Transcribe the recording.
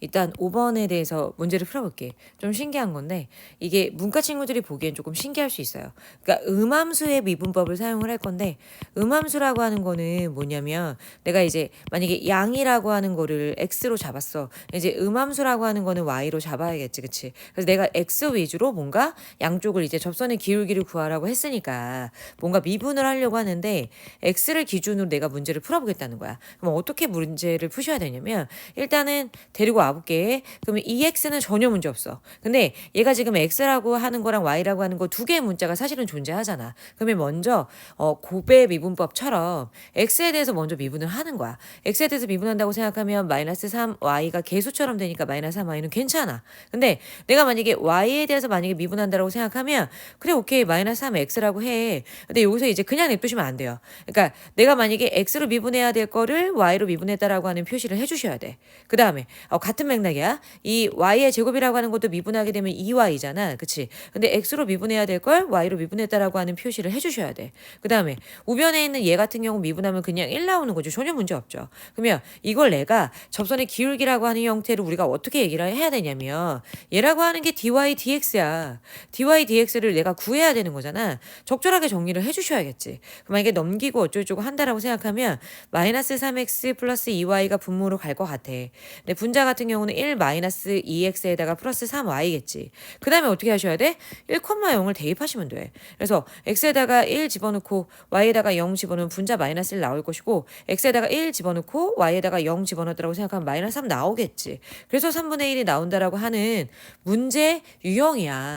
일단 5번에 대해서 문제를 풀어볼게. 좀 신기한 건데 이게 문과 친구들이 보기엔 조금 신기할 수 있어요. 그러니까 음함수의 미분법을 사용을 할 건데 음함수라고 하는 거는 뭐냐면 내가 이제 만약에 양이라고 하는 거를 x로 잡았어. 이제 음함수라고 하는 거는 y로 잡아야겠지, 그치? 그래서 내가 x 위주로 뭔가 양쪽을 이제 접선의 기울기를 구하라고 했으니까 뭔가 미분을 하려고 하는데 x를 기준으로 내가 문제를 풀어보겠다는 거야. 그럼 어떻게 문제를 푸셔야 되냐면 일단은 데리고 와볼게. 그러면 이 x는 전혀 문제 없어. 근데 얘가 지금 x라고 하는 거랑 y라고 하는 거 두 개의 문자가 사실은 존재하잖아. 그러면 먼저 어, 고배 미분법처럼 x에 대해서 먼저 미분을 하는 거야. x에 대해서 미분한다고 생각하면 마이너스 3 y가 개수처럼 되니까 마이너스 3 y는 괜찮아. 근데 내가 만약에 y에 대해서 만약에 미분한다고 생각하면 그래 오케이 마이너스 3 x라고 해. 근데 여기서 이제 그냥 냅두시면 안 돼요. 그러니까 내가 만약에 x로 미분해야 될 거를 y로 미분했다라고 하는 표시를 해주셔야 돼. 그 다음에 어, 같은 맥락이야. 이 y의 제곱이라고 하는 것도 미분하게 되면 2y잖아. 그치? 근데 x로 미분해야 될 걸 y로 미분했다라고 하는 표시를 해주셔야 돼. 그 다음에 우변에 있는 얘 같은 경우 미분하면 그냥 1 나오는 거죠. 전혀 문제 없죠. 그러면 이걸 내가 접선의 기울기라고 하는 형태로 우리가 어떻게 얘기를 해야 되냐면 얘라고 하는 게 dy dx야. dy dx를 내가 구해야 되는 거잖아. 적절하게 정리를 해주셔야겠지. 만약에 넘기고 어쩌고저쩌고 한다라고 생각하면 마이너스 3x 플러스 2y가 분모로 갈 것 같아. 근데 분자 같은 경우는 1 마이너스 2x에다가 플러스 3y겠지. 그 다음에 어떻게 하셔야 돼? 1,0을 대입하시면 돼. 그래서 x에다가 1 집어넣고 y에다가 0 집어넣으면 분자 마이너스 1 나올 것이고 x에다가 1 집어넣고 y에다가 0 집어넣었다고 생각하면 마이너스 3 나오겠지. 그래서 3분의 1이 나온다라고 하는 문제 유형이야.